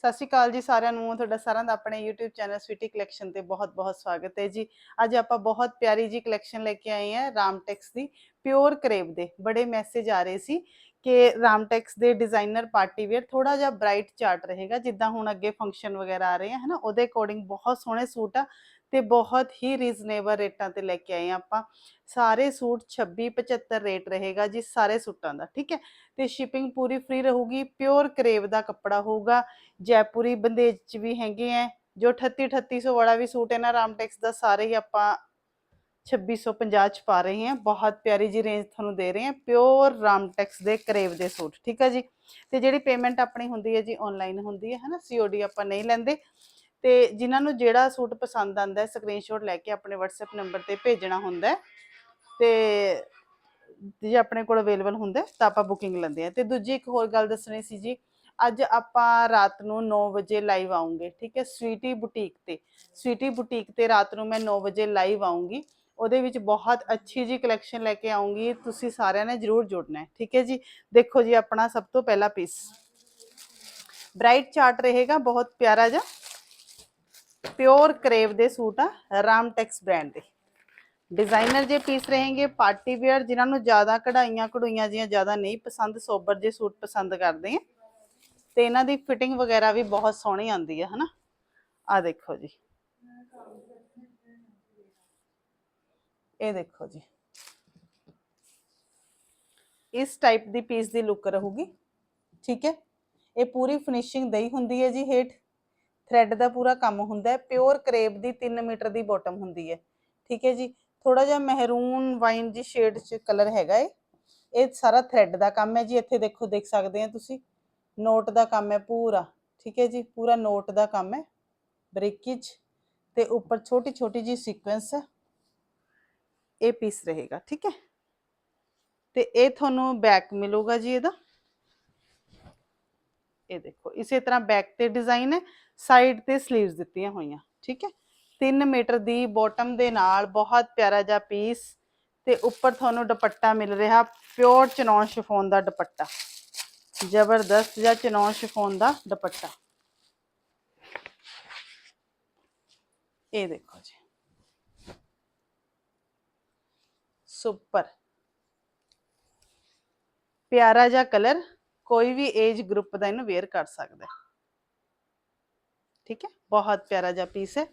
ਸਤਿ ਸ਼੍ਰੀ ਅਕਾਲ ਜੀ ਸਾਰਿਆਂ ਨੂੰ, ਤੁਹਾਡਾ ਸਾਰਿਆਂ ਦਾ ਆਪਣੇ YouTube ਚੈਨਲ ਸਵੀਟੀ ਕਲੈਕਸ਼ਨ ਤੇ ਬਹੁਤ-ਬਹੁਤ ਸਵਾਗਤ ਹੈ ਜੀ। ਅੱਜ ਆਪਾਂ ਬਹੁਤ ਪਿਆਰੀ ਜੀ ਕਲੈਕਸ਼ਨ ਲੈ ਕੇ ਆਏ ਹਾਂ ਰਾਮਟੈਕਸ ਦੀ ਪਿਓਰ ਕਰੇਬ ਦੇ। ਬੜੇ ਮੈਸੇਜ ਆ ਰਹੇ ਸੀ ਕਿ ਰਾਮਟੈਕਸ ਦੇ ਡਿਜ਼ਾਈਨਰ ਪਾਰਟੀ ਵੇਅਰ ਥੋੜਾ ਜਿਹਾ ਬ੍ਰਾਈਟ ਚਾਰਟ ਰਹੇਗਾ, ਜਿੱਦਾਂ ਹੁਣ ਅੱਗੇ ਫੰਕਸ਼ਨ ਵਗੈਰਾ ਆ ਰਹੇ ਆ, ਹਨਾ? ਉਹਦੇ ਅਕੋਰਡਿੰਗ ਬਹੁਤ ਸੋਹਣੇ ਸੂਟ ਆ। ਤੇ ਬਹੁਤ ਹੀ ਰੀਜ਼ਨੇਬਲ ਰੇਟਾਂ ਤੇ ਲੈ ਕੇ ਆਏ ਹਾਂ ਆਪਾਂ। ਸਾਰੇ ਸੂਟ 26 75 ਰੇਟ ਰਹੇਗਾ ਜੀ ਸਾਰੇ ਸੂਟਾਂ ਦਾ, ਠੀਕ ਹੈ? ਤੇ ਸ਼ਿਪਿੰਗ ਪੂਰੀ ਫ੍ਰੀ ਰਹੂਗੀ ਪਿਓਰ ਕਰੇਵ ਦਾ ਕੱਪੜਾ ਹੋਊਗਾ, ਜੈਪੁਰੀ, ਬੰਦੇਜ ਚ ਵੀ ਹੈਗੇ ਆ ਜੋ 38 3800 ਵਾਲਾ ਵੀ ਸੂਟ ਹੈ ਨਾ ਰਾਮਟੈਕਸ ਦਾ ਸਾਰੇ ਹੀ ਆਪਾਂ 2650 ਚ ਪਾ ਰਹੇ ਹਾਂ। ਬਹੁਤ ਪਿਆਰੀ ਜੀ ਰੇਂਜ ਤੁਹਾਨੂੰ ਦੇ ਰਹੇ ਹਾਂ ਪਿਓਰ ਰਾਮਟੈਕਸ ਦੇ ਕਰੇਵ ਦੇ ਸੂਟ, ਠੀਕ ਹੈ ਜੀ? ਤੇ ਜਿਹੜੀ ਪੇਮੈਂਟ ਆਪਣੀ ਹੁੰਦੀ ਹੈ ਜੀ ਆਨਲਾਈਨ ਹੁੰਦੀ ਹੈ, ਹਨਾ? ਸੀਓਡੀ ਆਪਾਂ ਨਹੀਂ ਲੈਂਦੇ। ਤੇ ਜਿਨ੍ਹਾਂ ਨੂੰ ਜਿਹੜਾ ਸੂਟ ਪਸੰਦ ਆਂਦਾ ਹੈ ਸਕਰੀਨਸ਼ਾਟ ਲੈ ਕੇ ਆਪਣੇ WhatsApp ਨੰਬਰ ਤੇ ਭੇਜਣਾ ਹੁੰਦਾ ਹੈ। ਤੇ ਜੇ ਆਪਣੇ ਕੋਲ ਅਵੇਲੇਬਲ ਹੁੰਦਾ ਤਾਂ ਆਪਾਂ ਬੁਕਿੰਗ ਲੈਂਦੇ ਆ ਤੇ ਦੂਜੀ ਇੱਕ ਹੋਰ ਗੱਲ ਦੱਸਣੀ ਸੀ ਜੀ, ਅੱਜ ਆਪਾਂ ਰਾਤ ਨੂੰ 9 ਵਜੇ ਲਾਈਵ ਆਉਂਗੇ, ਠੀਕ ਹੈ? ਸਵੀਟੀ ਬੁਟੀਕ ਤੇ। ਸਵੀਟੀ ਬੁਟੀਕ ਤੇ ਰਾਤ ਨੂੰ ਮੈਂ 9 ਵਜੇ ਲਾਈਵ ਆਉਂਗੀ। ਉਹਦੇ ਵਿੱਚ ਬਹੁਤ ਅੱਛੀ ਜੀ ਕਲੈਕਸ਼ਨ ਲੈ ਕੇ ਆਉਂਗੀ। ਤੁਸੀਂ ਸਾਰਿਆਂ ਨੇ ਜਰੂਰ ਜੁੜਨਾ ਹੈ, ਠੀਕ ਹੈ ਜੀ? ਦੇਖੋ ਜੀ ਆਪਣਾ ਸਭ ਤੋਂ ਪਹਿਲਾ ਪੀਸ ਬ੍ਰਾਈਟ ਚਾਰਟ ਰਹੇਗਾ, ਬਹੁਤ ਪਿਆਰਾ ਜਿਹਾ। ਪਿਓਰ ਕਰੇਵ ਦੇ ਸੂਟ ਆ ਰਾਮਟੈਕਸ ਬ੍ਰਾਂਡ ਦੇ ਡਿਜ਼ਾਈਨਰ ਜੇ ਪੀਸ रहेंगे ਪਾਰਟੀ ਵੇਅਰ ਜਿਨ੍ਹਾਂ ਨੂੰ ਜ਼ਿਆਦਾ ਕਢਾਈਆਂ ਕਢੂਈਆਂ ਜੀਆਂ ਜ਼ਿਆਦਾ ਨਹੀਂ ਪਸੰਦ ਸੋਬਰ ਜੇ ਸੂਟ ਪਸੰਦ ਕਰਦੇ ਆ ਤੇ ਇਹਨਾਂ ਦੀ ਫਿਟਿੰਗ ਵਗੈਰਾ ਵੀ ਬਹੁਤ ਸੋਹਣੀ ਆਉਂਦੀ ਹੈ ਹਨਾ ਆ ਦੇਖੋ ਜੀ ਇਹ ਦੇਖੋ ਜੀ ਇਸ ਟਾਈਪ ਦੀ ਪੀਸ ਦੀ ਲੁੱਕ ਰਹੂਗੀ ਠੀਕ ਹੈ ਇਹ ਪੂਰੀ ਫਿਨਿਸ਼ਿੰਗ ਦਈ ਹੁੰਦੀ ਹੈ ਜੀ ਹੇਠ ਥ੍ਰੈਡ ਦਾ ਪੂਰਾ ਕੰਮ ਹੁੰਦਾ ਹੈ ਪਿਓਰ ਕਰੇਪ ਦੀ 3 ਮੀਟਰ ਦੀ ਬਾਟਮ ਹੁੰਦੀ ਹੈ। ਠੀਕ ਹੈ ਜੀ ਥੋੜਾ ਜਿਹਾ ਮਹਿਰੂਨ ਵਾਈਨ ਜੀ ਸ਼ੇਡ ਚ ਕਲਰ ਹੈਗਾ ਏ ਇਹ ਸਾਰਾ ਥ੍ਰੈਡ ਦਾ ਕੰਮ ਹੈ ਜੀ, ਇੱਥੇ ਦੇਖੋ, ਦੇਖ ਸਕਦੇ ਆ ਤੁਸੀਂ। ਨੋਟ ਦਾ ਕੰਮ ਹੈ ਪੂਰਾ। ਠੀਕ ਹੈ ਜੀ, ਪੂਰਾ ਨੋਟ ਦਾ ਕੰਮ ਹੈ। ਬ੍ਰੇਕੇਜ ਤੇ ਉੱਪਰ ਛੋਟੀ ਛੋਟੀ ਜੀ ਸੀਕੁਐਂਸ ਹੈ। ਇਹ ਪੀਸ ਰਹੇਗਾ, ਠੀਕ ਹੈ। ਤੇ ਇਹ ਤੁਹਾਨੂੰ ਬੈਕ ਮਿਲੂਗਾ ਜੀ ਇਹਦਾ। ਇਹ ਦੇਖੋ, ਇਸੇ ਤਰ੍ਹਾਂ ਬੈਕ ਤੇ ਡਿਜ਼ਾਈਨ ਹੈ ਸਾਈਡ ਤੇ 슬ੀਵਸ ਦਿੱਤੀਆਂ ਹੋਈਆਂ, ਠੀਕ ਹੈ? 3 ਮੀਟਰ ਦੀ ਬਾਟਮ ਦੇ ਨਾਲ ਬਹੁਤ ਪਿਆਰਾ ਜਿਹਾ ਪੀਸ ਤੇ ਉੱਪਰ ਤੁਹਾਨੂੰ ਦੁਪੱਟਾ ਮਿਲ ਰਿਹਾ ਪਿਓਰ ਚਨੌਨ ਸ਼ਿਫੋਨ ਦਾ ਦੁਪੱਟਾ। ਜ਼ਬਰਦਸਤ ਜਿਹਾ ਚਨੌਨ ਸ਼ਿਫੋਨ ਦਾ ਦੁਪੱਟਾ। ਇਹ ਦੇਖੋ ਜੀ। ਸੁਪਰ ਪਿਆਰਾ ਜਿਹਾ ਕਲਰ ਕੋਈ ਵੀ ਏਜ ਗਰੁੱਪ ਦਾ ਇਹਨੂੰ ਵੇਅਰ ਕਰ ਸਕਦਾ ਹੈ। ਠੀਕ ਹੈ? ਬਹੁਤ ਪਿਆਰਾ ਜਿਹਾ ਪੀਸ ਹੈ।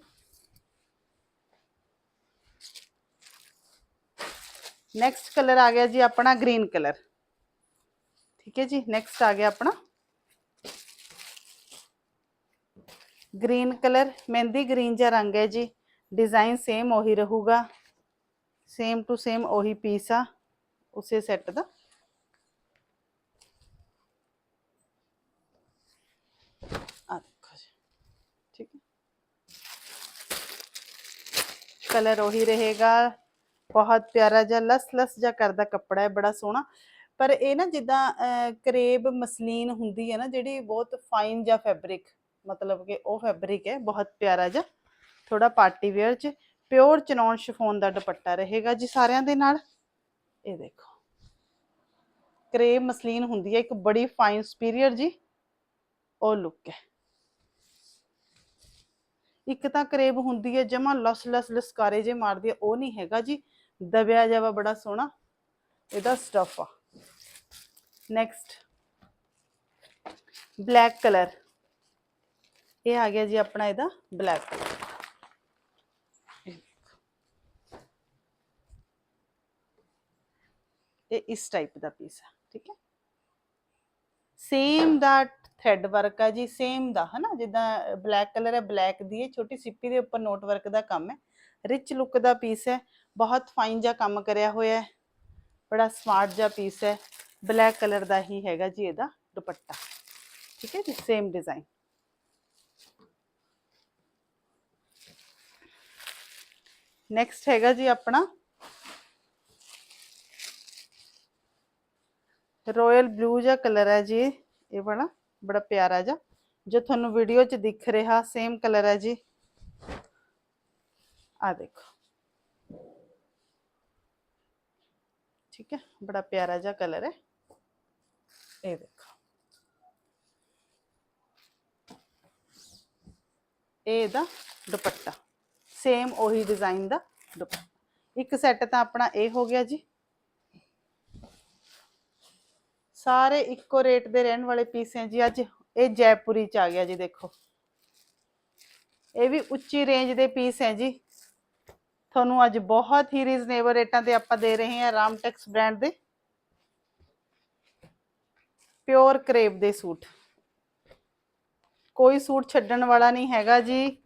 ਨੈਕਸਟ ਕਲਰ ਆ ਗਿਆ ਜੀ ਆਪਣਾ ਗ੍ਰੀਨ ਕਲਰ ਠੀਕ ਹੈ ਜੀ? ਨੈਕਸਟ ਆ ਗਿਆ ਆਪਣਾ ਗ੍ਰੀਨ ਕਲਰ ਮਹਿੰਦੀ ਗ੍ਰੀਨ ਜਿਹਾ ਰੰਗ ਹੈ ਜੀ। ਡਿਜ਼ਾਈਨ ਸੇਮ ਉਹੀ ਰਹੂਗਾ। ਸੇਮ ਟੂ ਸੇਮ ਉਹੀ ਪੀਸ ਆ। ਉਸੇ ਸੈੱਟ ਦਾ ਆ ਦੇਖੋ ਜੀ ਠੀਕ ਹੈ ਕਲਰ ਉਹੀ ਰਹੇਗਾ। ਬਹੁਤ ਪਿਆਰਾ ਜਿਹਾ ਲਸ ਲਸ ਜਿਹਾ ਕਰਦਾ ਕੱਪੜਾ ਹੈ, ਬੜਾ ਸੋਹਣਾ। ਪਰ ਇਹ ਨਾ ਜਿੱਦਾਂ ਕਰੇਬ ਮਸਲੀਨ ਹੁੰਦੀ ਹੈ ਨਾ, ਜਿਹੜੀ ਬਹੁਤ ਫਾਈਨ ਜਿਹਾ ਫੈਬਰਿਕ ਮਤਲਬ ਕਿ ਉਹ ਫੈਬਰਿਕ ਹੈ, ਬਹੁਤ ਪਿਆਰਾ ਜਿਹਾ। ਥੋੜਾ ਪਾਰਟੀ ਵੇਅਰ ਚ ਪਿਓਰ ਚਨੌਨ ਸ਼ਿਫੋਨ ਦਾ ਦੁਪੱਟਾ ਰਹੇਗਾ ਜੀ ਸਾਰਿਆਂ ਦੇ ਨਾਲ। ਇਹ ਦੇਖੋ। ਕਰੇਬ ਮਸਲੀਨ ਹੁੰਦੀ ਹੈ, ਇੱਕ ਬੜੀ ਫਾਈਨ ਸੁਪੀਰੀਅਰ ਜੀ, ਉਹ ਲੁੱਕ ਹੈ। ਇੱਕ ਤਾਂ ਕਰੇਬ ਹੁੰਦੀ ਹੈ, ਜਮਾ ਲਸ ਲਸ ਲਸਕਾਰੇ ਜੇ ਮਾਰਦੀ ਹੈ, ਉਹ ਨਹੀਂ ਹੈਗਾ ਜੀ। ਦਬਿਆ ਜਾਵਾ ਬੜਾ ਸੋਹਣਾ। ਇਹਦਾ ਸਟਫ ਆ। ਨੈਕਸਟ ਬਲੈਕ ਕਲਰ ਇਹ ਆ ਗਿਆ ਜੀ ਆਪਣਾ ਇਹਦਾ ਬਲੈਕ ਕਲਰ ਇਹ ਇਸ ਟਾਈਪ ਦਾ ਪੀਸ ਹੈ ਠੀਕ ਹੈ। ਸੇਮ ਦਾ ਥ੍ਰੈਡ ਵਰਕ ਆ ਜੀ ਸੇਮ ਦਾ, ਹਨਾ? ਜਿੱਦਾਂ ਬਲੈਕ ਕਲਰ ਹੈ ਬਲੈਕ ਦੀ ਹੈ ਛੋਟੀ ਸਿੱਪੀ ਦੇ ਉੱਪਰ ਨੋਟ ਵਰਕ ਦਾ ਕੰਮ ਹੈ। ਰਿਚ ਲੁੱਕ ਦਾ ਪੀਸ ਹੈ, ਬਹੁਤ ਫਾਈਨ ਜਿਹਾ ਕੰਮ ਕਰਿਆ ਹੋਇਆ ਹੈ। ਬੜਾ ਸਮਾਰਟ ਜਿਹਾ ਪੀਸ ਹੈ। ਬਲੈਕ ਕਲਰ ਦਾ ਹੀ ਹੈਗਾ ਜੀ ਇਹਦਾ ਦੁਪੱਟਾ। ਠੀਕ ਹੈ ਜੀ ਸੇਮ ਡਿਜ਼ਾਈਨ ਨੈਕਸਟ ਹੈਗਾ ਜੀ ਆਪਣਾ ਰਾਇਲ ਬਲੂ ਜਿਹਾ ਕਲਰ ਹੈ ਜੀ ਇਹ ਵਾਲਾ। ਬੜਾ ਪਿਆਰਾ ਜਿਹਾ, ਜੋ ਤੁਹਾਨੂੰ ਵੀਡੀਓ 'ਚ ਦਿਖ ਰਿਹਾ ਸੇਮ ਕਲਰ ਹੈ ਜੀ। ਆ ਦੇਖੋ। ਠੀਕ ਹੈ, ਬੜਾ ਪਿਆਰਾ ਜਿਹਾ ਕਲਰ ਹੈ। ਇਹ ਦੇਖੋ। ਇਹ ਇਹਦਾ ਦੁਪੱਟਾ। ਸੇਮ ਉਹੀ ਡਿਜ਼ਾਈਨ ਦਾ ਦੁਪੱਟਾ। ਇੱਕ ਸੈੱਟ ਤਾਂ ਆਪਣਾ ਇਹ ਹੋ ਗਿਆ ਜੀ। ਸਾਰੇ ਇੱਕੋ ਰੇਟ ਦੇ ਰਹਿਣ ਵਾਲੇ ਪੀਸ ਹੈ ਜੀ। ਅੱਜ ਇਹ ਜੈਪੁਰੀ ਚ ਆ ਗਿਆ ਜੀ, ਦੇਖੋ। ਇਹ ਵੀ ਉੱਚੀ ਰੇਂਜ ਦੇ ਪੀਸ ਹੈ ਜੀ। ਤੁਹਾਨੂੰ ਅੱਜ ਬਹੁਤ ਹੀ ਰੀਜ਼ਨੇਬਲ ਰੇਟਾਂ ਤੇ ਆਪਾਂ ਦੇ ਰਹੇ ਹਾਂ ਰਾਮਟੈਕਸ ਬ੍ਰਾਂਡ ਦੇ। ਪਿਓਰ ਕਰੇਪ ਦੇ ਸੂਟ। ਕੋਈ ਸੂਟ ਛੱਡਣ ਵਾਲਾ ਨਹੀਂ ਹੈਗਾ ਜੀ।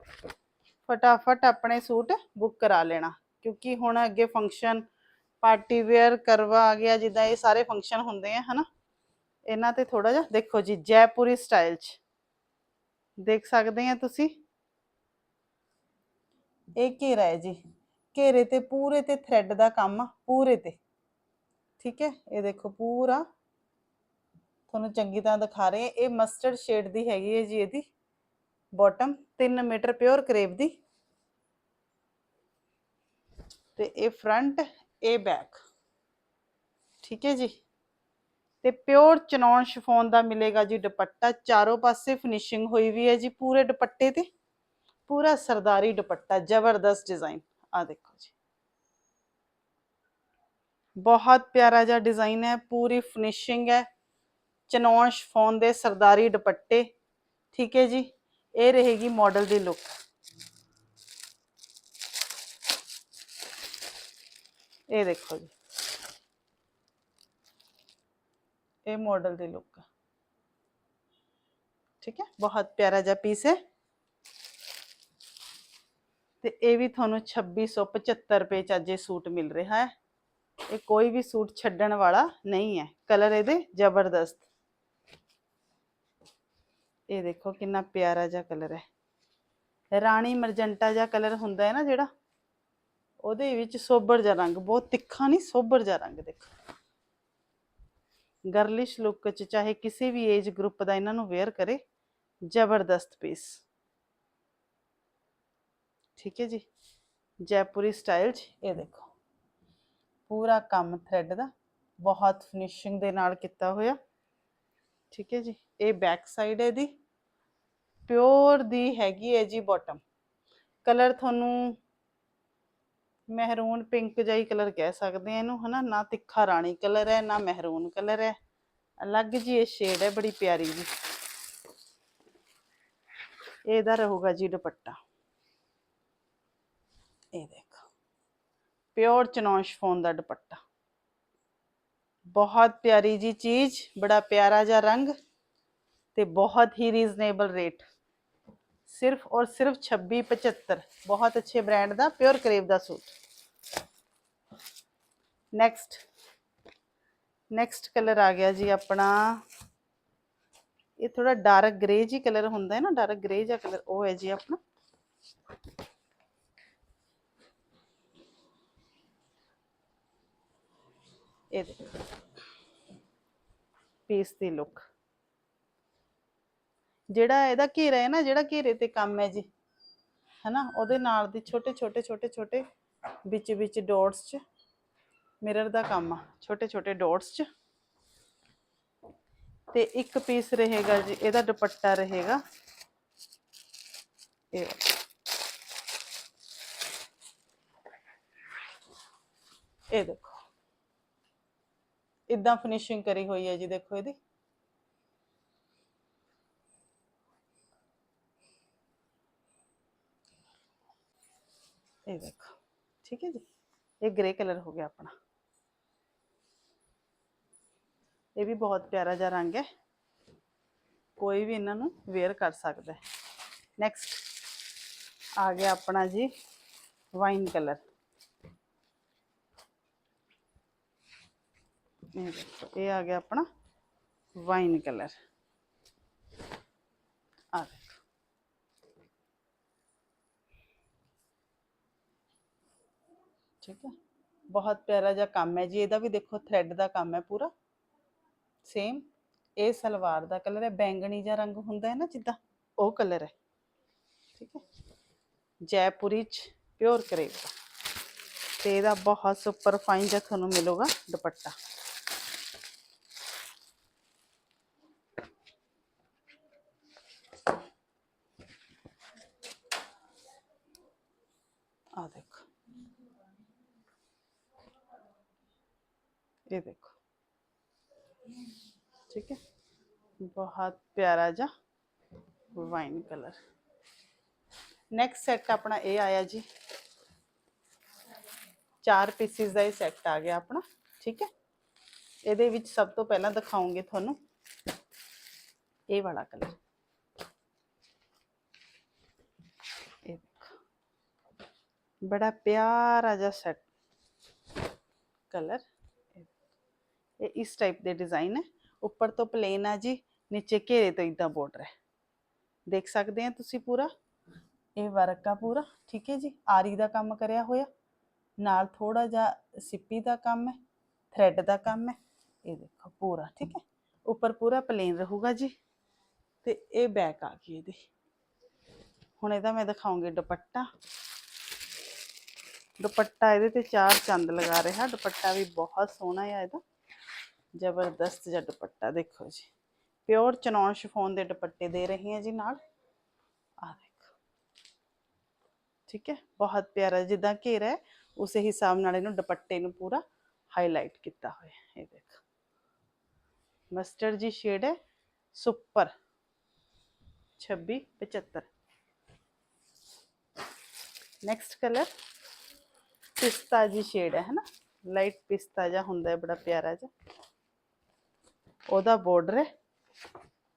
ਫਟਾਫਟ ਆਪਣੇ ਸੂਟ ਬੁੱਕ ਕਰਾ ਲੈਣਾ। ਕਿਉਂਕਿ ਹੁਣ ਅੱਗੇ ਫੰਕਸ਼ਨ ਪਾਰਟੀ ਵੇਅਰ ਕਰਵਾ ਆ ਗਿਆ, ਜਿੱਦਾਂ ਇਹ ਸਾਰੇ ਫੰਕਸ਼ਨ ਹੁੰਦੇ ਆ, ਹਨਾ? ਇਹਨਾਂ ਤੇ ਥੋੜਾ ਜਿਹਾ, ਦੇਖੋ ਜੀ, ਜੈਪੁਰੀ ਸਟਾਈਲ 'ਚ। ਦੇਖ ਸਕਦੇ ਆ ਤੁਸੀਂ? ਇਹ ਘੇਰਾ ਹੈ ਜੀ। ਘੇਰੇ ਤੇ ਪੂਰੇ ਤੇ ਥ੍ਰੈਡ ਦਾ ਕੰਮ ਆ, ਪੂਰੇ ਤੇ। ਠੀਕ ਹੈ? ਇਹ ਦੇਖੋ ਪੂਰਾ। ਤੁਹਾਨੂੰ ਚੰਗੀ ਤਰ੍ਹਾਂ ਦਿਖਾ ਰਹੇ ਇਹ ਮਸਟਰਡ ਸ਼ੇਡ ਦੀ ਹੈਗੀ ਹੈ ਜੀ ਇਹਦੀ। ਬਾਟਮ 3 ਮੀਟਰ ਪਿਓਰ ਕਰੇਪ ਦੀ। ਤੇ ਇਹ ਫਰੰਟ ਇਹ ਬੈਕ ਠੀਕ ਹੈ ਜੀ? ਤੇ ਪਿਓਰ ਚਨੌਨ ਸ਼ਿਫੋਨ ਦਾ ਮਿਲੇਗਾ ਜੀ ਦੁਪੱਟਾ। ਚਾਰੋਂ ਪਾਸੇ ਫਿਨਿਸ਼ਿੰਗ ਹੋਈ ਵੀ ਹੈ ਜੀ ਪੂਰੇ ਦੁਪੱਟੇ ਤੇ। ਪੂਰਾ ਸਰਦਾਰੀ ਦੁਪੱਟਾ, ਜ਼ਬਰਦਸਤ ਡਿਜ਼ਾਈਨ ਆ ਦੇਖੋ ਜੀ। ਬਹੁਤ ਪਿਆਰਾ ਜਿਹਾ ਡਿਜ਼ਾਈਨ ਹੈ, ਪੂਰੀ ਫਿਨਿਸ਼ਿੰਗ ਹੈ। ਚਨੌਨ ਸ਼ਿਫੋਨ ਦੇ ਸਰਦਾਰੀ ਦੁਪੱਟੇ। ਠੀਕ ਹੈ ਜੀ, ਇਹ ਰਹੇਗੀ ਮਾਡਲ ਦੀ ਲੁੱਕ ਇਹ ਦੇਖੋ ਜੀ। ਇਹ ਮਾਡਲ ਦੀ ਲੁੱਕ ਠੀਕ ਹੈ? ਬਹੁਤ ਪਿਆਰਾ ਜਿਹਾ ਪੀਸ ਹੈ। ਤੇ ਇਹ ਵੀ ਤੁਹਾਨੂੰ 2675 ਰੁਪਏ ਚ ਅੱਜ ਇਹ ਸੂਟ ਮਿਲ ਰਿਹਾ ਹੈ। ਇਹ ਕੋਈ ਵੀ ਸੂਟ ਛੱਡਣ ਵਾਲਾ ਨਹੀਂ ਹੈ। ਕਲਰ ਇਹਦੇ ਜ਼ਬਰਦਸਤ। ਇਹ ਦੇਖੋ ਕਿੰਨਾ ਪਿਆਰਾ ਜਿਹਾ ਕਲਰ ਹੈ। ਰਾਣੀ ਮਰਜੰਟਾ ਜਿਹਾ ਕਲਰ ਹੁੰਦਾ ਹੈ ਨਾ ਜਿਹੜਾ, ਉਹਦੇ ਵਿੱਚ ਸੋਬਰ ਜਿਹਾ ਰੰਗ, ਬਹੁਤ ਤਿੱਖਾ ਨਹੀਂ, ਸੋਬਰ ਜਿਹਾ ਰੰਗ ਦੇਖੋ। ਗਰਲਿਸ਼ ਲੁੱਕ ਚ ਚਾਹੇ ਕਿਸੇ ਵੀ ਏਜ ਗਰੁੱਪ ਦਾ ਇਹਨਾਂ ਨੂੰ ਵੇਅਰ ਕਰੇ, ਜ਼ਬਰਦਸਤ ਪੀਸ। ਠੀਕ ਹੈ ਜੀ? ਜੈਪੁਰੀ ਸਟਾਈਲ ਚ, ਇਹ ਦੇਖੋ। ਪੂਰਾ ਕੰਮ ਥ੍ਰੈਡ ਦਾ, ਬਹੁਤ ਫਿਨਿਸ਼ਿੰਗ ਦੇ ਨਾਲ ਕੀਤਾ ਹੋਇਆ। ਠੀਕ ਹੈ ਜੀ? ਇਹ ਬੈਕ ਸਾਈਡ ਹੈ ਇਹਦੀ। ਪਿਓਰ ਦੀ ਹੈਗੀ ਹੈ ਜੀ ਬਾਟਮ ਕਲਰ ਤੁਹਾਨੂੰ ਮਹਿਰੂਨ ਪਿੰਕ ਜਿਹਾ ਕਲਰ ਕਹਿ ਸਕਦੇ ਆ ਇਹਨੂੰ, ਹਨਾ? ਨਾ ਤਿੱਖਾ ਰਾਣੀ ਕਲਰ ਹੈ, ਨਾ ਮਹਿਰੂਨ ਕਲਰ ਹੈ। ਅਲੱਗ ਜੀ ਇਹ ਸ਼ੇਡ ਹੈ, ਬੜੀ ਪਿਆਰੀ ਜੀ। ਇਹਦਾ ਰਹੂਗਾ ਜੀ ਦੁਪੱਟਾ। ਇਹ ਦੇਖੋ। ਪਿਓਰ ਚਨੌਸ਼ ਫੋਨ ਦਾ ਦੁਪੱਟਾ। ਬਹੁਤ ਪਿਆਰੀ ਜੀ ਚੀਜ਼, ਬੜਾ ਪਿਆਰਾ ਜਿਹਾ ਰੰਗ ਤੇ ਬਹੁਤ ਹੀ ਰੀਜ਼ਨੇਬਲ ਰੇਟ ਸਿਰਫ ਔਰ ਸਿਰਫ 2675 ਬਹੁਤ ਅੱਛੇ ਬ੍ਰਾਂਡ ਦਾ ਪਿਓਰ ਕਰੇਵ ਦਾ ਸੂਟ। ਨੈਕਸਟ ਨੈਕਸਟ ਕਲਰ ਆ ਗਿਆ ਜੀ ਆਪਣਾ। ਇਹ ਥੋੜਾ ਡਾਰਕ ਗ੍ਰੇ ਜੀ ਕਲਰ ਹੁੰਦਾ ਹੈ ਨਾ ਡਾਰਕ ਗ੍ਰੇ ਜਿਹਾ ਕਲਰ ਉਹ ਹੈ ਜੀ ਆਪਣਾ। ਇਹ ਦੇਖੋ। ਪੀਸ ਦੀ ਲੁੱਕ ਜਿਹੜਾ ਇਹਦਾ ਘੇਰਾ ਹੈ ਨਾ, ਜਿਹੜਾ ਘੇਰੇ ਤੇ ਕੰਮ ਹੈ ਜੀ, ਹਨਾ, ਉਹਦੇ ਨਾਲ ਦੀ ਛੋਟੇ ਛੋਟੇ ਛੋਟੇ ਛੋਟੇ ਵਿੱਚ ਵਿੱਚ ਡਾਟਸ ਚ ਮਿਰਰ ਦਾ ਕੰਮ ਆ ਛੋਟੇ ਛੋਟੇ ਡੋਟਸ ਚ। ਤੇ ਇੱਕ ਪੀਸ ਰਹੇਗਾ ਜੀ, ਇਹਦਾ ਦੁਪੱਟਾ ਰਹੇਗਾ। ਇਹ ਇਹ ਦੇਖੋ। ਇਦਾਂ ਫਿਨਿਸ਼ਿੰਗ ਕਰੀ ਹੋਈ ਹੈ ਜੀ, ਦੇਖੋ ਇਹਦੀ। ਇਹ ਦੇਖੋ। ਠੀਕ ਹੈ ਜੀ? ਇਹ ਗ੍ਰੇ ਕਲਰ ਹੋ ਗਿਆ ਆਪਣਾ। ਇਹ ਵੀ ਬਹੁਤ ਪਿਆਰਾ ਜਿਹਾ ਰੰਗ ਹੈ। ਕੋਈ ਵੀ ਇਹਨਾਂ ਨੂੰ ਵੇਅਰ ਕਰ ਸਕਦਾ ਹੈ। ਨੈਕਸਟ ਆ ਗਿਆ ਆਪਣਾ ਜੀ ਵਾਈਨ ਕਲਰ ਇਹ ਆ ਗਿਆ ਆਪਣਾ ਵਾਈਨ ਕਲਰ ਆ ਠੀਕ ਹੈ। ਬਹੁਤ ਪਿਆਰਾ ਜਿਹਾ ਕੰਮ ਹੈ ਜੀ। ਇਹਦਾ ਵੀ ਦੇਖੋ ਥ੍ਰੈਡ ਦਾ ਕੰਮ ਹੈ ਪੂਰਾ। ਸੇਮ ਇਹ ਸਲਵਾਰ ਦਾ ਕਲਰ ਹੈ, ਬੈਂਗਣੀ ਜਿਹਾ ਰੰਗ ਹੁੰਦਾ ਹੈ ਨਾ ਜਿੱਦਾਂ, ਉਹ ਕਲਰ ਹੈ। ਠੀਕ ਹੈ। ਜੈਪੁਰੀ ਚ ਪਿਓਰ ਕਰੇਪ ਦਾ। ਤੇ ਇਹਦਾ ਬਹੁਤ ਸੁਪਰ ਫਾਈਨ ਜਿਹਾ ਤੁਹਾਨੂੰ ਮਿਲੂਗਾ ਦੁਪੱਟਾ। ਆ ਦੇਖੋ। ਇਹ ਦੇਖੋ। ਠੀਕ ਹੈ ਬਹੁਤ ਪਿਆਰਾ ਜਿਹਾ ਵਾਈਨ ਕਲਰ ਨੈਕਸਟ ਸੈੱਟ ਆਪਣਾ ਇਹ ਆਇਆ ਜੀ ਚਾਰ ਪੀਸਿਸ ਦਾ ਇਹ ਸੈੱਟ ਆ ਗਿਆ ਆਪਣਾ ਠੀਕ ਹੈ ਇਹਦੇ ਵਿੱਚ ਸਭ ਤੋਂ ਪਹਿਲਾਂ ਦਿਖਾਉਂਗੇ ਤੁਹਾਨੂੰ ਇਹ ਵਾਲਾ ਕਲਰ ਇਹ ਦੇਖੋ। ਬੜਾ ਪਿਆਰਾ ਜਿਹਾ ਸੈੱਟ ਕਲਰ ਇਹ ਇਸ ਟਾਈਪ ਦੇ ਡਿਜ਼ਾਈਨ ਹੈ। ਉੱਪਰ ਤੋਂ ਪਲੇਨ ਆ ਜੀ, ਨੀਚੇ ਘੇਰੇ ਤੋਂ ਇਦਾਂ ਬਾਰਡਰ ਹੈ। ਦੇਖ ਸਕਦੇ ਆ ਤੁਸੀਂ ਪੂਰਾ? ਇਹ ਵਰਕ ਆ ਪੂਰਾ, ਠੀਕ ਹੈ ਜੀ? ਆਰੀ ਦਾ ਕੰਮ ਕਰਿਆ ਹੋਇਆ, ਨਾਲ ਥੋੜਾ ਜਿਹਾ ਸਿੱਪੀ ਦਾ ਕੰਮ ਹੈ ਥ੍ਰੈਡ ਦਾ ਕੰਮ ਹੈ, ਇਹ ਦੇਖੋ ਪੂਰਾ, ਠੀਕ ਹੈ? ਉੱਪਰ ਪੂਰਾ ਪਲੇਨ ਰਹੂਗਾ ਜੀ, ਤੇ ਇਹ ਬੈਕ ਆ ਗਈ ਇਹਦੀ। ਹੁਣ ਇਹਦਾ ਮੈਂ ਦਿਖਾਉਂਗੀ ਦੁਪੱਟਾ। ਦੁਪੱਟਾ ਇਹਦੇ ਤੇ ਚਾਰ ਚੰਦ ਲਗਾ ਰਿਹਾ, ਦੁਪੱਟਾ ਵੀ ਬਹੁਤ ਸੋਹਣਾ ਹੈ ਇਹਦਾ। ਜ਼ਬਰਦਸਤ ਜਿਹਾ ਦੁਪੱਟਾ ਦੇਖੋ ਜੀ। ਪਿਓਰ ਚਨੌਨ ਸ਼ਿਫੋਨ ਦੇ ਦੁਪੱਟੇ ਦੇ ਰਹੇ ਹਾਂ ਜੀ ਨਾਲ। ਆ ਦੇਖੋ। ਠੀਕ ਹੈ, ਬਹੁਤ ਪਿਆਰਾ ਜਿੱਦਾਂ ਘੇਰਾ ਹੈ, ਉਸੇ ਹਿਸਾਬ ਨਾਲ ਇਹਨੂੰ ਦੁਪੱਟੇ ਨੂੰ ਪੂਰਾ ਹਾਈਲਾਈਟ ਕੀਤਾ ਹੋਇਆ ਇਹ ਦੇਖੋ। ਮਸਟਰਡ ਜੀ ਸ਼ੇਡ ਹੈ ਸੁਪਰ 26 75 ਨੈਕਸਟ ਕਲਰ ਪਿਸਤਾ ਜੀ ਸ਼ੇਡ ਹੈ, ਹਨਾ? ਲਾਈਟ ਪਿਸਤਾ ਜਿਹਾ ਹੁੰਦਾ ਹੈ, ਬੜਾ ਪਿਆਰਾ ਜਿਹਾ। ਉਹਦਾ ਬਾਰਡਰ ਹੈ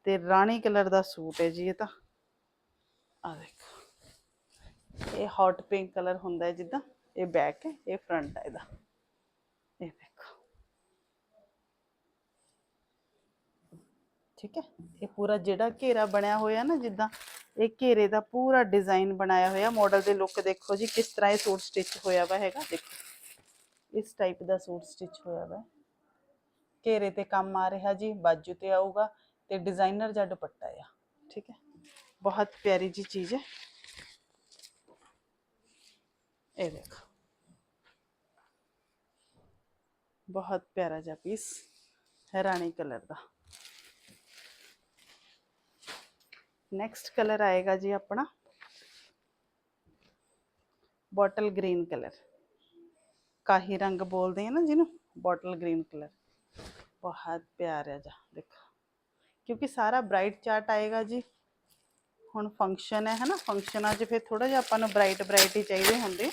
ਤੇ ਰਾਣੀ ਕਲਰ ਦਾ ਸੂਟ ਹੈ ਜੀ ਇਹ ਤਾਂ। ਆ ਦੇਖੋ। ਇਹ ਹੌਟ ਪਿੰਕ ਕਲਰ ਹੁੰਦਾ ਹੈ ਜਿੱਦਾਂ, ਇਹ ਬੈਕ ਹੈ, ਇਹ ਫਰੰਟ ਹੈ ਇਹਦਾ। ਇਹ ਦੇਖੋ। ਠੀਕ ਹੈ? ਇਹ ਪੂਰਾ ਜਿਹੜਾ ਘੇਰਾ ਬਣਿਆ ਹੋਇਆ ਨਾ ਜਿੱਦਾਂ, ਇਹ ਘੇਰੇ ਦਾ ਪੂਰਾ ਡਿਜ਼ਾਈਨ ਬਣਾਇਆ ਹੋਇਆ। ਮਾਡਲ ਦੇ ਲੁੱਕ ਦੇਖੋ ਜੀ ਕਿਸ ਤਰ੍ਹਾਂ ਇਹ ਸੂਟ ਸਟਿਚ ਹੋਇਆ ਵਾ ਹੈਗਾ। ਦੇਖੋ। ਇਸ ਟਾਈਪ ਦਾ ਸੂਟ ਸਟਿਚ ਹੋਇਆ ਵਾ। ਘੇਰੇ ਤੇ ਕੰਮ ਆ ਰਿਹਾ ਜੀ, ਬਾਜੂ ਤੇ ਆਊਗਾ ਤੇ ਡਿਜ਼ਾਈਨਰ ਜਿਹਾ ਦੁਪੱਟਾ ਆ। ਠੀਕ ਹੈ? ਬਹੁਤ ਪਿਆਰੀ ਜੀ ਚੀਜ਼ ਹੈ। ਇਹ ਦੇਖੋ। ਬਹੁਤ ਪਿਆਰਾ ਜਿਹਾ ਪੀਸ ਹੈ ਰਾਣੀ ਕਲਰ ਦਾ। ਨੈਕਸਟ ਕਲਰ ਆਏਗਾ ਜੀ ਆਪਣਾ। Bottle green colour. ਕਾਹੀ ਰੰਗ ਬੋਲਦੇ ਆ ਨਾ ਜਿਹਨੂੰ? Bottle green colour. ਬਹੁਤ ਪਿਆਰਾ ਜਿਹਾ ਦੇਖੋ ਕਿਉਂਕਿ ਸਾਰਾ ਬ੍ਰਾਈਟ ਚਾਰਟ ਆਏਗਾ ਜੀ ਹੁਣ ਫੰਕਸ਼ਨ ਹੈ ਹਨਾ ਫੰਕਸ਼ਨਾਂ 'ਚ ਫਿਰ ਥੋੜਾ ਜਿਹਾ ਆਪਾਂ ਨੂੰ ਬ੍ਰਾਈਟ ਬ੍ਰਾਈਟ ਹੀ ਚਾਹੀਦੇ ਹੁੰਦੇ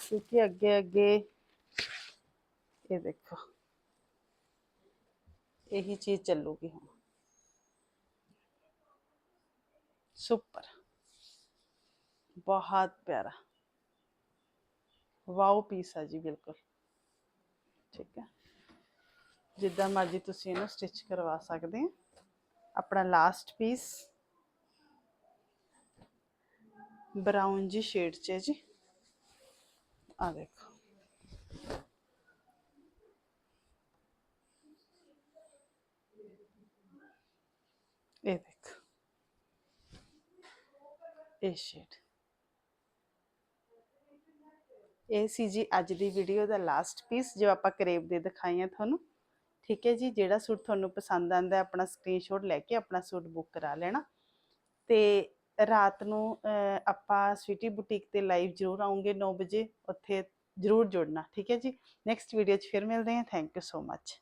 ਕਿਉਂਕਿ ਅੱਗੇ ਅੱਗੇ ਇਹ ਦੇਖੋ ਇਹੀ ਚੀਜ਼ ਚੱਲੂਗੀ ਹੁਣ ਸੁਪਰ ਬਹੁਤ ਪਿਆਰਾ ਵਾਓ ਪੀਸ ਆ ਜੀ ਬਿਲਕੁਲ ਠੀਕ ਹੈ। ਜਿੱਦਾਂ ਮਰਜ਼ੀ ਤੁਸੀਂ ਇਹਨੂੰ ਸਟਿਚ ਕਰਵਾ ਸਕਦੇ ਹੋ। ਆਪਣਾ ਲਾਸਟ ਪੀਸ ਬਰਾਊਨ ਜੀ ਸ਼ੇਡ 'ਚ ਹੈ ਜੀ। ਆ ਦੇਖੋ। ਇਹ ਦੇਖ। ਇਹ ਸ਼ੇਡ ਇਹ ਸੀ ਜੀ ਅੱਜ ਦੀ ਵੀਡੀਓ ਦਾ ਲਾਸਟ ਪੀਸ ਜੋ ਆਪਾਂ ਕਰੇਬ ਦੇ ਦਿਖਾਈਆਂ ਤੁਹਾਨੂੰ। ਠੀਕ ਹੈ ਜੀ, ਜਿਹੜਾ ਸੂਟ ਤੁਹਾਨੂੰ ਪਸੰਦ ਆਂਦਾ ਆਪਣਾ ਸਕਰੀਨਸ਼ਾਟ ਲੈ ਕੇ ਆਪਣਾ ਸੂਟ ਬੁੱਕ ਕਰਾ ਲੈਣਾ। ਤੇ ਰਾਤ ਨੂੰ ਆਪਾਂ ਸਵੀਟੀ ਬੁਟੀਕ ਤੇ ਲਾਈਵ ਜ਼ਰੂਰ ਆਉਂਗੇ 9 ਵਜੇ, ਉੱਥੇ ਜ਼ਰੂਰ ਜੁੜਨਾ। ਠੀਕ ਹੈ ਜੀ ਨੈਕਸਟ ਵੀਡੀਓ 'ਚ ਫਿਰ ਮਿਲਦੇ ਹਾਂ। Thank you so much